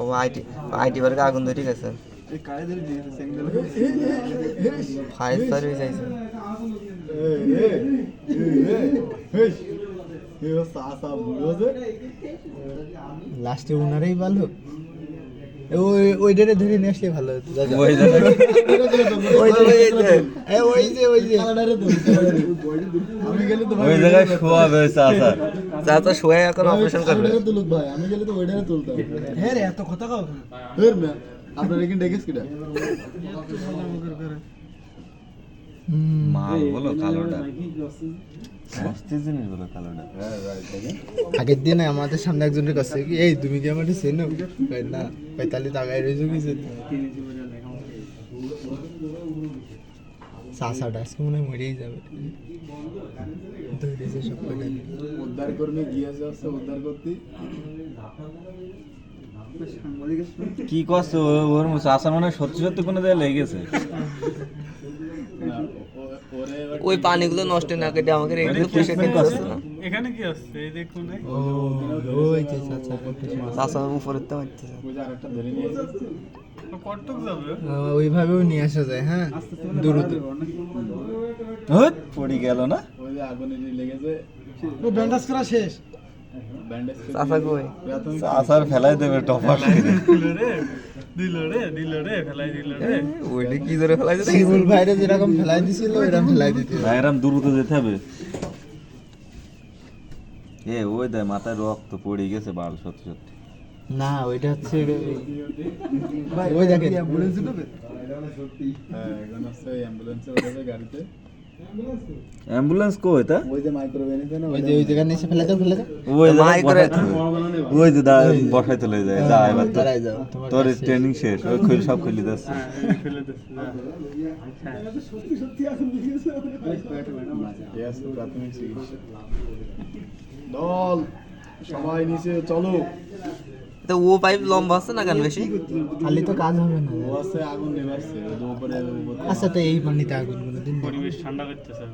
O IT IT পার্কে আগুন ধরে গেছে। ফায়ার সার্ভিস আইছে লাস্টে উনারাই ভালো ওই ওইটারে ধরে নিয়ে আসলে ভালো হতো। ওই ওই যে ওই যে ওই ওই জায়গায় শোয়াবে চাচা চাচা শুয়ে এখন অপারেশন করবে। তুলুক ভাই আমি গেলে তো ওইটারে তুলতাম। হ্যাঁ রে এত কথা কাও হের না আপনার এখানে ডেকেস কিটা মাল বলো কালোটা। কালোটা আগের দিন আমাদের সামনে একজনের কাছে কি এই তুমি কি আমার চেনো? না। তাহলে তাকাই রইছো কিছু সাসাটা আজকে মনে হয় মরেই যাবে। ধরেছে সব কটা উদ্ধার কর্মী গিয়েছে আছে উদ্ধার করতে। কি করছ ও- ওর চাচার মনে হয় সত্যি সত্যি কোনো জায়গায় লেগেছে। ওই পানিগুলো নষ্ট না কেটে আমাকে এগুলো পয়সা কিনতে হচ্ছে না। এখানে কি আসছে? এই দেখুন ও ওই যে চাচা। চাচা উপরে তো হচ্ছে ওই আরেকটা ধরে নিয়ে এসেছে তো কটক যাবে? ওইভাবেও নিয়ে আসা যায় হ্যাঁ? দ্রুত। হট, পড়ে গেল না? ওই যে আগুনে লেগেছে ও ব্যান্ডাজ করা শেষ। চাচা কই চাচার ফেলাই দেবে টপার দিল রে দিল রে ফেলাই দিল রে। ওইটা কি ধরে ফেলাইছে শিবুল ভাইরে যেরকম ফেলাই দিছিল এরকম ফেলাই দিতে হবে। দ্রুত যেতে হবে। এ ওই দেয় মাথায় রক্ত পড়ে গেছে বাল সত্যি সত্যি। না ওইটা হচ্ছে ওই দেখেন। হ্যাঁ এখন হচ্ছে অ্যাম্বুলেন্সে গাড়িতে। অ্যাম্বুলেন্স কই? তা ওই যে মাইক্রো ভ্যানিতে না ওই যে ওই জায়গায় নিচে ফেলে দাও ফেলে দাও। ওই যে মাই ওই যে দা বসাই চলে যায় যা এবার তো যাও। তোমার তোর ট্রেনিং শেষ ওই খুলে সব খুলে হ্যাঁ এই ফেলে দিচ্ছে যা। ইয়াস প্রাথমিক চিকিৎসা। দল সবাই নিচে চলো। তো ও পাইপ লম্বা আছে না কেন বেশি? খালি তো কাজ হবে না। ও আছে আগুন নেভাচ্ছে উপরে উপরে- আচ্ছা তো এই পানিতে আগুন কোনো দিন পরিবেশ ঠান্ডা করতেছে।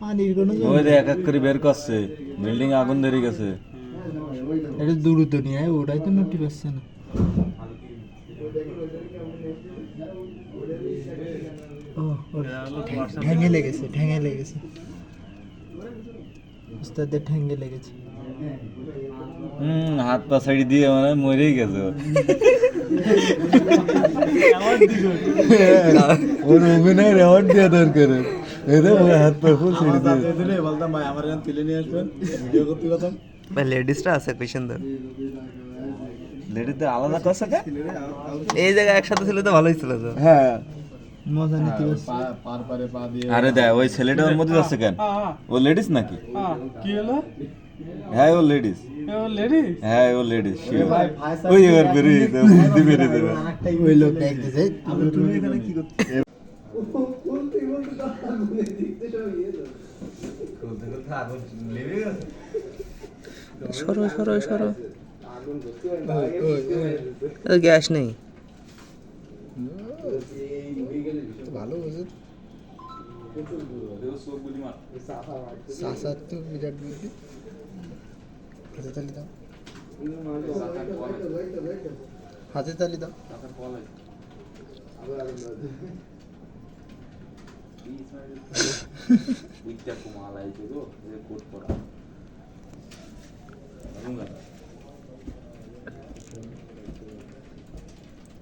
পানির কোনো ওই যে এক এক করে বের করছে বিল্ডিং আগুন ধরে গেছে। এটা দ্রুত নিয়ে ওটাই তো নটি পাচ্ছে না। ঠ্যাঙে লেগেছে ঠ্যাঙে লেগেছে। উস্তাদের ঠ্যাঙ্গে লেগেছে। হুম হাত পা ছাড়ি দিয়ে মানে মরেই গেছে। ওর অভিনয়ের অ্যাওয়ার্ড দেওয়া দরকার। এটা ওর হাত পা ফুল ছেড়ে দিয়ে। বলতাম ভাই আমার এখানে তুলে নিয়ে আসবেন। ভিডিও করতে কথা ভাই লেডিসটা আছে কি সুন্দর লেডিতে আলাদা করছে কে এই জায়গায় একসাথে ছিল তো ভালোই ছিল তো। হ্যাঁ। মজা নিতে পার পারে পা দিয়ে আরে দেখ ওই ছেলেটা ওর মধ্যে যাচ্ছে কেন? ও লেডিস নাকি? হ্যাঁ কি হলো? হ্যাঁ ও লেডিস হ্যাঁ ও লেডিস ওই এবার বেরিয়ে দেবে বুদ্ধি বেরিয়ে দেবে ওই লোকটা একদিকে তুমি এখানে কি করতে সরো সরো সরো। গ্যাস নেই। ভালো বোঝে তো বিরাট বুদ্ধি হাতে তালি দাও হাতে তালি দাও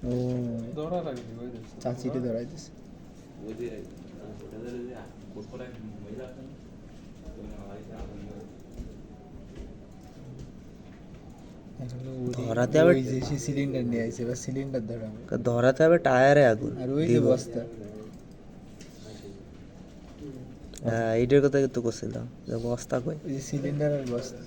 ও দৌড়া রাখবি ওই দেখ চাচিটা ধরাইতেছে ধরাতে হবে ওই যে সে সিলিন্ডার নিয়ে আইছে এবার সিলিন্ডার ধরাবে ধরাতে হবে টায়ারে আগুন আর ওই যে বস্তা হ্যাঁ এইটার কথা তো করছিলাম বস্তা কই ওই সিলিন্ডার আর বস্তা